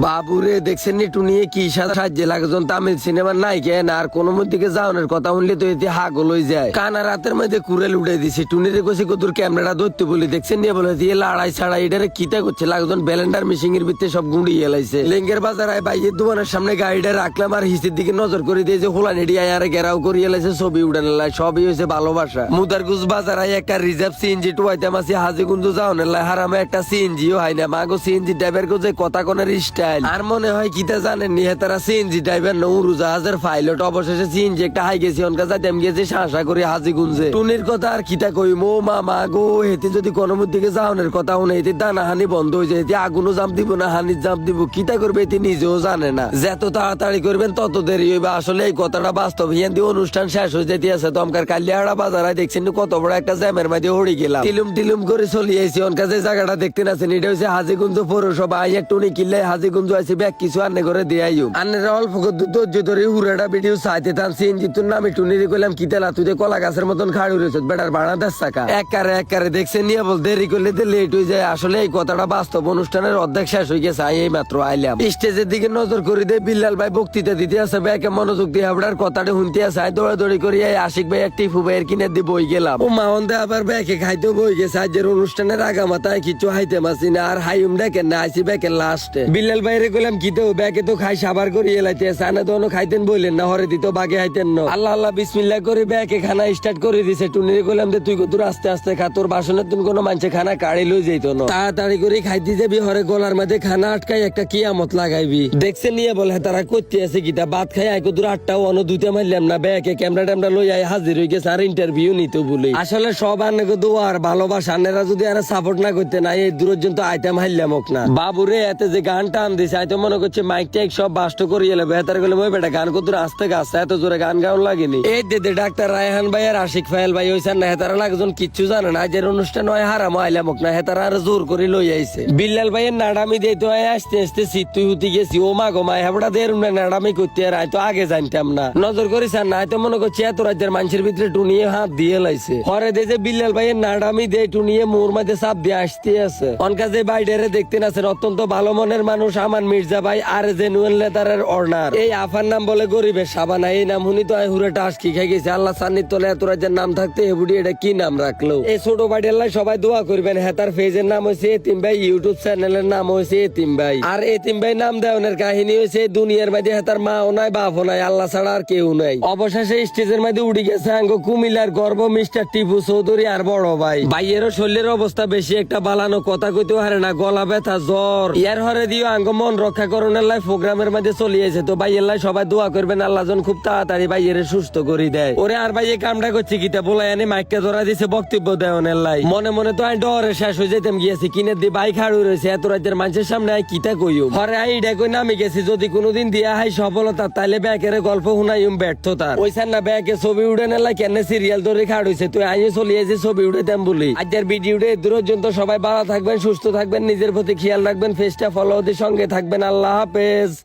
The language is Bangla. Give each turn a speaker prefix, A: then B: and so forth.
A: বাবুরে দেখছেন নি টুনিয়ে কি সাহায্যে লাগজন তামিল সিনেমার নাই কেন আর কোন মধ্যে যাওয়ানোর কথা শুনলে তো এতে হাগল হয়ে যায়। কানা রাতের মধ্যে কুড়েল উঠে দিছে। টুনিরে কষি কতুর ক্যামেরাটা ধরতে বলি। দেখছেন নিয়ে বলে দিয়ে লড়াই ছাড়া এটারে কিতা করছে? লাগজন ব্যালেন্ডার মিশিং এর ভিতরে সব গুঁড়ি এলাইছে। লেঙ্গের বাজার আয় বাইয়ের দোকানের সামনে গাড়িটা রাখলাম আর হিসের দিকে নজর করে দিয়ে যে হোলা নেড়ি আয় আর গেরাও করে এলাইছে, ছবি উড়ান লাই সবই হয়েছে ভালোবাসা। মুদারগুজ বাজার আয় একটা রিজার্ভ সিএনজি টুয়াইতাম আছি, হাজিগুঞ্জ যাওনের লাই হারামে একটা সিএনজিও হয় না। মাগো সিএনজি ড্রাইভার যে কথা কোনের স্টাইল আর মনে হয় কিতা জানেন নি তারা সিএনজি ড্রাইভার ন উড়োজাহাজের পাইলট অবশেষে সিএনজি একটা হাই গেছি অনকা গেছি, শাসা করি হাজিগুঞ্জে টুনির কথা আর কিতা কই মো মামা গো, হেতে যদি কোনো দিকে যাওনের কথা এতে দানা হানি বন্ধ হয়ে যায় আগুনও জাম দিব না জাম দিব কিতা করবে নিজেও জানে না। যত তাড়াতাড়ি করবেন, তত দেরি হইবে। আসলে এই কথাটা বাস্তব হিয়ান দিয়ে অনুষ্ঠান শেষ হয়ে যেতে আছে দমকার কালিয়াড়া দেখছেন কত বড় একটা জ্যামের মাঝে হড়ি গেলাম। টিলুম টিলুম করে চলি আইছি অনকা যে জায়গাটা দেখতে আছেন এটা হচ্ছে হাজিগুঞ্জ পৌরসভা আই একটু কিনলে হাজিগুঞ্জ আছে, ব্যাগ কিছু করে অল্প ধৈর্য ধরে ভিডিও চাইতে নামে কইলাম কিতেলা তুই কলা গাছের মতন খাড়ি দেখছেন নিয়ে বল, দেরি করলে তো লেট হয়ে যায়। আসলে এই কথাটা বাস্তব অনুষ্ঠানের অর্ধেক শেষ হয়ে গেছে, আই এই মাত্র আইলাম। স্টেজের দিকে নজর করে দে বিল্লাল ভাই বক্তৃতা দিতে আছে ব্যাকে মনোযোগ দিয়ে আপনার কথাটা শুনতে আছে, আই দৌড়াদৌড়ি করি এই আশিক ভাই একটি ফুবাইয়ের কিনে দিয়ে বই গেলাম। ও মাহন আবার ব্যাকে খাইতে বই গেছে আজের অনুষ্ঠানের আগামাতায় কিছু হাইতে মাসি না, আর হাইম দেখেন না আইসি ব্যাকে লাস্টে। বিল্লাল ভাইরে কইলাম, কি তো খাই, সাবার করি, এলাইতে সানা খাইতেন না, হরে দিত, বাগে হাইতেন না। আল্লাহ আল্লাহ করে ব্যাকে খানা স্টার্ট করে দিছে। যে, তুই আস্তে আস্তে খা, তোর বাসনের তুমি কোনো মানুষে খানা কাড়ি লই যাইতো না। তাড়াতাড়ি করে খাইতে যাবি, হরে গলার মধ্যে খানা আটকাই একটা কিয়ামত লাগাইবি। দেখছে নিয়ে বলে, তারা করতে আছে কিতা ভাত খাই আই কত আটটা অন দুইটা মারলাম না ব্যাকে ক্যামেরা ট্যামেরা লই আই হাজির হয়ে গেছে, আর ইন্টারভিউ নিতে বলে। আসলে সব আনে দোয়ার ভালোবাসা, আনেরা যদি আর সাপোর্ট না করতে না, এই দূরজন তো আইটেম হাইলাম হোক না। বাবুরে, এতে যে গান দিছে আইতো মনে করছে মাইক টাইক সব বাস্ট করে এলে বেহতার গেলে মই বেটা, গান কত আস্তে গাছে, এত জোরে গান গাউন লাগেনি। এই দে দে ডাক্তার রায়হান ভাই আর আশিক ফাইল ভাই হইছেন না, হেতারা লাগজন কিচ্ছু জানে না। আজের অনুষ্ঠান হয় হারাম, আইলাম না, হেতারা আর জোর করে লই আইছে। বিল্লাল ভাইয়ের নাডামি দিয়ে তো আসতে আসতে শীত তুই হুতি গেছি। ও মা গো মা হেবড়া দের না নাডামি করতে আর আয় তো আগে জানতাম না। নজর করিস আর না তো মনে করছি এত রাজ্যের মানুষের ভিতরে টুনিয়ে হাত দিয়ে লাইছে। হরে দে যে বিল্লাল ভাইয়ের নাডামি দিয়ে টুনিয়ে মোর মাঝে চাপ দিয়ে আসতে আছে। অনকা যে বাইডারে দেখতে আছেন অত্যন্ত ভালো মনের মানুষ আমার মির্জা ভাই আর জেনুয়েল লেতারের অর্নার এই আফার নাম বলে গরিবের সাবানা, এই নাম হুনি তো হুরে টাস কি খাই গেছে। আল্লাহ সান্নির তোলে এত রাজ্যের নাম থাকতে এবুডি এটা কি নাম রাখল? এই ছোট বাইডাল্লাই সবাই দোয়া করবেন। হেতার ফেজের নাম হয়েছে এতিম ভাই, ইউটিউব চ্যানেলের নাম হয়েছে এতিম ভাই। আর এতিম ভাই নাম দেওয়ানের কাহিনী হয়েছে দুনিয়ার মাঝে হেতার মাও নাই, বাপও নাই, আল্লাহ ছাড়া আর কেউ নাই। অবশেষে স্টেজের মধ্যে উঠে গেছে আঙ্গ কুমিল্লার গর্ব মিস্টার টিপু চৌধুরী আর বড় ভাই। ভাইয়েরও শরীরের অবস্থা বেশি, একটা বালানো কথা কইতে হারে না, গলা ব্যথা, জ্বর। ইয়ার হরে দিও আঙ্গ। মন রক্ষা করণের লাই প্রোগ্রামের মধ্যে চলিয়েছে তো ভাইয়ের লাই সবাই দোয়া করবেন, আল্লাহ জন খুব তাড়াতাড়ি সুস্থ করে দেয়। ওরে আর ভাই কামটা করছে আনি ধরা দিছে, বক্তব্য দেওয়ানের লাই। মনে মনে তো ডরে শেষ হয়ে যেতাম, গিয়েছি, কিনে দিয়ে বাইক হাড়ু রয়েছে, এত রাজ্যের মানুষের সামনে আই কইও? হরে আই নামি গেছি, যদি কোনোদিন দিয়া হাই সফলতা, তাইলে ব্যাকের গল্প শুনাইম ব্যর্থতার ওইসান না, ব্যাকে ছবি উঠে নেলা, কেন সিরিয়াল ধরে খাড় হইছে, তুই আইয়ে চলিয়েছে ছবি উঠেতাম বলি। আজকের ভিডিওটা দূর পর্যন্ত সবাই ভালো থাকবেন, সুস্থ থাকবেন, নিজের প্রতি খেয়াল রাখবেন ফেসটা ফলো সঙ্গে থাকবেন। আল্লাহ হাফেজ।